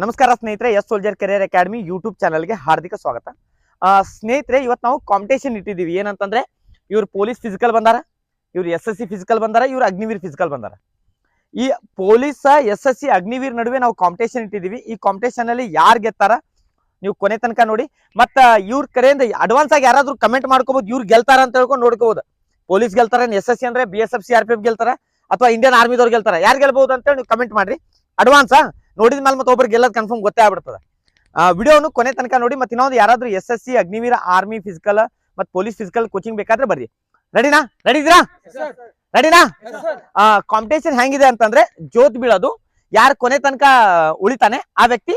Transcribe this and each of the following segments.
ನಮಸ್ಕಾರ ಸ್ನೇಹಿತರೆ, S soldier career academy YouTube ಚಾನಲ್ಗೆ ಹಾರ್ದಿಕ ಸ್ವಾಗತ. ಸ್ನೇಹಿತರೆ, ಇವತ್ತು ನಾವು ಕಾಂಪಿಟೇಷನ್ ಇಟ್ಟಿದ್ದೀವಿ. ಏನಂತಂದ್ರೆ, ಇವ್ರು ಪೊಲೀಸ್ ಫಿಸಿಕಲ್ ಬಂದಾರ, ಇವ್ರು ಎಸ್ ಎಸ್ ಸಿ ಫಿಸಿಕಲ್ ಬಂದಾರ, ಇವ್ರು ಅಗ್ನಿವೀರ್ ಫಿಸಿಕಲ್ ಬಂದಾರ. ಈ police S S C Agniveer ನಡುವೆ ನಾವು ಕಾಂಪಿಟೇಷನ್ ಇಟ್ಟಿದ್ದೀವಿ. ಈ ಕಾಂಪಿಟೇಷನ್ ಅಲ್ಲಿ ಯಾರು ಗೆತ್ತಾರ, ನೀವು ಕೊನೆ ತನಕ ನೋಡಿ. ಮತ್ತ ಇವ್ರ ಕಡೆಯಿಂದ ಅಡ್ವಾನ್ಸ್ ಆಗಿ ಯಾರಾದ್ರೂ ಕಮೆಂಟ್ ಮಾಡ್ಕೋಬಹುದು ಇವ್ರು ಗೆಲ್ತಾರ ಅಂತ ಹೇಳ್ಕೊಂಡು ನೋಡ್ಕೋಬಹುದು ಪೊಲೀಸ್ ಗೆಲ್ತಾರ ಎಸ್ ಎಸ್ ಸಿ ಅಂದ್ರೆ B S F C R P F ಗೆಲ್ತಾರ, ಅಥವಾ ಇಂಡಿಯನ್ ಆರ್ಮಿದವ್ರು ಗೆಲ್ತಾರ, ಯಾರು ಗೆಲ್ಬಹುದು ಅಂತೇಳಿ ನೀವು ಕಮೆಂಟ್ ಮಾಡ್ರಿ. ಅಡ್ವಾನ್ಸಾ ನೋಡಿದ ಮೇಲೆ ಮತ್ತೆ ಒಬ್ರು ಗೆಲ್ಲೋದು ಕನ್ಫರ್ಮ್ ಗೊತ್ತೇ ಆಗ್ಬಿಡ್ತದೆ. ವಿಡಿಯೋನು ಕೊನೆ ತನಕ ನೋಡಿ ಮತ್ತೆ ಇನ್ನೊಂದು ಯಾರಾದ್ರೂ S S C Agniveer army physical ಮತ್ತೆ ಪೊಲೀಸ್ ಫಿಸಿಕಲ್ ಕೋಚಿಂಗ್ ಬೇಕಾದ್ರೆ ಬರ್ರಿ. ರೆಡಿನಾ ರೆಡಿ ಇದ್ದೀರಾ? ರೆಡಿನಾ ಕಾಂಪಿಟೇಷನ್ ಹೆಂಗಿದೆ ಅಂತಂದ್ರೆ ಜೋತ್ ಬೀಳೋದು ಯಾರು ಕೊನೆ ತನಕ ಉಳಿತಾನೆ ಆ ವ್ಯಕ್ತಿ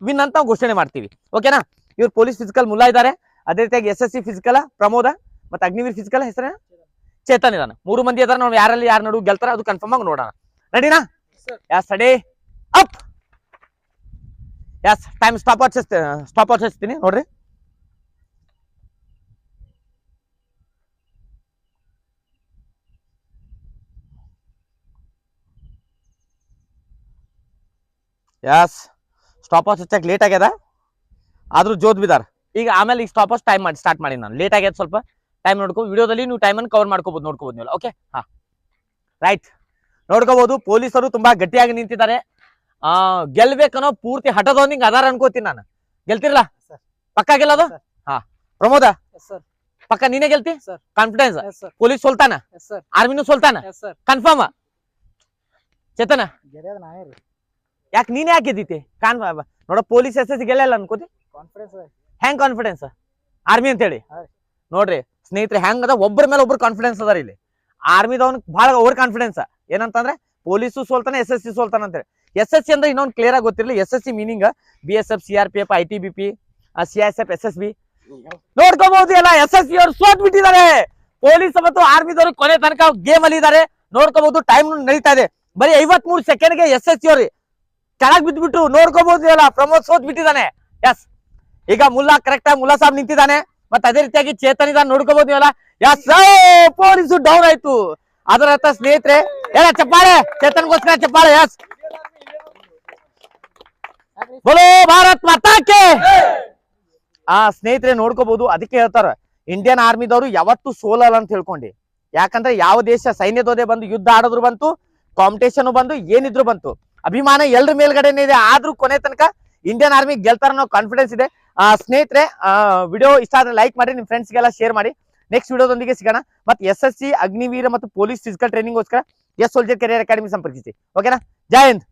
ವಿನ್ ಅಂತ ಘೋಷಣೆ ಮಾಡ್ತೀವಿ. ಓಕೆನಾ ಇವ್ರು ಪೊಲೀಸ್ ಫಿಸಿಕಲ್ ಮುಲ್ಲಾ ಇದ್ದಾರೆ ಅದೇ ರೀತಿಯಾಗಿ S S C physical Pramod ಮತ್ತೆ ಅಗ್ನಿವೀರ್ ಫಿಸಿಕಲ್ ಹೆಸರ ಚೇತನ್ ಇದಾನೆ. ಮೂರು ಮಂದಿ ಇದಾರೆ. ನಾವು ಯಾರಲ್ಲಿ ಯಾರು ನಡುವೆ ಗೆಲ್ತಾರ ಅದು ಕನ್ಫರ್ಮ್ ಆಗಿ ನೋಡೋಣ. ರೆಡಿನಾ ಯಾ steady up yes time stopwatch stopwatch ಹಚ್ತೀನಿ ನೋಡ್ರಿ ಎಸ್ ಸ್ಟಾಪ್ ವಾಚ್ ಹಚ್ಚಕ್ಕೆ ಲೇಟ್ ಆಗ್ಯದ ಆದ್ರೂ ಜೋತ್ ಬಿದಾರ. ಈಗ ಆಮೇಲೆ ಈಗ ಸ್ಟಾಪ್ ವಾಚ್ ಟೈಮ್ ಮಾಡಿ ಸ್ಟಾರ್ಟ್ ಮಾಡಿ ನಾನು. ಲೇಟ್ ಆಗ್ಯದ ಸ್ವಲ್ಪ. ಟೈಮ್ ನೋಡ್ಕೊ ವಿಡಿಯೋದಲ್ಲಿ ನೀವು ಟೈಮನ್ನು ಕವರ್ ಮಾಡ್ಕೋಬಹುದು ನೋಡ್ಕೋಬಹುದು ನೀವು ಓಕೆ ಹಾ. ರೈಟ್ ನೋಡ್ಕೋಬಹುದು ಪೊಲೀಸರು ತುಂಬಾ ಗಟ್ಟಿಯಾಗಿ ನಿಂತಿದ್ದಾರೆ. ಆ ಗೆಲ್ಬೇಕನ್ನೋ ಪೂರ್ತಿ ಹಠದೊಂದಿಗೆ ಅದಾರ ಅನ್ಕೋತೀನಿ ನಾನು. ಗೆಲ್ತಿರಲ್ಲ? ಪಕ್ಕಾ ಗೆಲ್ಲೋದು. ಹಾ. ಪ್ರಮೋದ. ಪಕ್ಕ ನೀನೇ ಗೆಲ್ತಿ. ಕಾನ್ಫಿಡೆನ್ಸ್. ಪೊಲೀಸ್ ಸೋಲ್ತಾನ. ಆರ್ಮಿನೂ ಸೋಲ್ತಾನ. ಕನ್ಫರ್ಮ್ ಚೇತನ? ಯಾಕೆ ನೀನೇ ಯಾಕೆ ಗೆದ್ದಿತಿ ಕಾನ್ ನೋಡ ಪೊಲೀಸ್ ಎಸ್ ಎಸ್ ಗೆಲ್ಲ ಅನ್ಕೋತಿ? ಕಾನ್ಫಿಡೆನ್ಸ್ ಹೆಂಗ್ ಕಾನ್ಫಿಡೆನ್ಸ್ ಆರ್ಮಿ ಅಂತ ಹೇಳಿ. ನೋಡ್ರಿ ಸ್ನೇಹಿತರೆ ಹೆಂಗ್ ಅದ ಒಬ್ಬರ ಮೇಲೆ ಒಬ್ರು ಕಾನ್ಫಿಡೆನ್ಸ್ ಅದಾರ ಇಲ್ಲಿ. ಆರ್ಮಿದವನ್ ಬಹಳ ಓವರ್ ಕಾನ್ಫಿಡೆನ್ಸ್ ಏನಂತಂದ್ರೆ ಪೊಲೀಸು ಸೋಲ್ತಾನೆ, ಎಸ್ ಎಸ್ ಸಿ ಸೋಲ್ತಾನ ಎಸ್ ಎಸ್ ಸಿ ಅಂದ್ರೆ ಇನ್ನೊಂದು ಕ್ಲಿಯರ್ ಆಗಿ ಗೊತ್ತಿರಲಿ, S S C meaning B S F C R P F I T B P C S F S S B ನೋಡ್ಕೋಬಹುದು ಎಲ್ಲ S S C ಅವ್ರು ಸೋತ್ ಬಿಟ್ಟಿದ್ದಾರೆ police ಮತ್ತು ಆರ್ಮಿದವರು ಕೊನೆ ತನಕ ಗೇಮ್ ಅಲ್ಲಿ ಇದ್ದಾರೆ. ನೋಡ್ಕೋಬಹುದು ಟೈಮ್ ನಡೀತಾ ಇದೆ. ಬರೀ ಐವತ್ ಮೂರು ಸೆಕೆಂಡ್ಗೆ ಎಸ್ ಎಸ್ ಸಿ ಅವ್ರಿ ಕೆಳಗ್ ಬಿದ್ಬಿಟ್ಟು ನೋಡ್ಕೋಬಹುದು ಎಲ್ಲ, ಪ್ರಮೋದ್ ಸೋತ್ ಬಿಟ್ಟಿದ್ದಾನೆ ಎಸ್ ಈಗ ಮುಲ್ಲಾ ಕರೆಕ್ಟ್ ಆಗಿ ಮುಲ್ಲಾ ಸಾಬ್ ನಿಂತಿದ್ದಾನೆ. ಮತ್ತೆ ಅದೇ ರೀತಿಯಾಗಿ ಚೇತನ್ ಇದ್ದಾನೆ ನೋಡ್ಕೋಬಹುದು ಎಲ್ಲ. ಎಸ್ ಪೊಲೀಸು ಡೌನ್ ಆಯ್ತು. ಅದರ ಸ್ನೇಹಿತರೆ ಎಲ್ಲ ಚಪ್ಪಾಳೆ. ಚೇತನ್ಗೋಸ್ಕರ ಚಪ್ಪಾಳೆ ಎಸ್ ಬೋಲೋ ಭಾರತ್ ಮಾತಾಕೆ ಆ ಸ್ನೇಹಿತರೆ ನೋಡ್ಕೋಬಹುದು ಅದಕ್ಕೆ ಹೇಳ್ತಾರ ಇಂಡಿಯನ್ ಆರ್ಮಿದವರು ಯಾವತ್ತು ಸೋಲಲ್ಲ ಅಂತ ಹೇಳ್ಕೊಂಡಿ. ಯಾಕಂದ್ರೆ ಯಾವ ದೇಶ ಸೈನ್ಯದೋದೆ ಬಂದು ಯುದ್ಧ ಆಡಿದ್ರು ಬಂತು ಕಾಂಪಿಟೇಷನ್ ಬಂದು, ಏನಿದ್ರು ಬಂತು. ಅಭಿಮಾನ ಎಲ್ರ ಮೇಲ್ಗಡೆನೇ ಇದೆ, ಆದ್ರೂ ಕೊನೆ ತನಕ ಇಂಡಿಯನ್ ಆರ್ಮಿ ಗೆಲ್ತಾರ ಅನ್ನೋ ಕಾನ್ಫಿಡೆನ್ಸ್ ಇದೆ. ಆ ಸ್ನೇಹಿತರೆ ವಿಡಿಯೋ ಇಷ್ಟ ಆದ್ರೆ ಲೈಕ್ ಮಾಡಿ, ನಿಮ್ ಫ್ರೆಂಡ್ಸ್ಗೆಲ್ಲ ಶೇರ್ ಮಾಡಿ. ನೆಕ್ಸ್ಟ್ ವಿಡಿಯೋದೊಂದಿಗೆ ಸಿಗೋಣ. ಮತ್ತೆ ಎಸ್ ಎಸ್ ಸಿ ಅಗ್ನಿವೀರ ಮತ್ತು ಪೊಲೀಸ್ ಫಿಸಿಕಲ್ ಟ್ರೈನಿಂಗ್ಗೋಸ್ಕರ ಎಸ್ ಸೋಲ್ಜರ್ ಕೆರಿಯರ್ ಅಕಾಡೆಮಿ ಸಂಪರ್ಕಿಸಿ. ಓಕೆನಾ ಜೈ ಹಿಂದ್.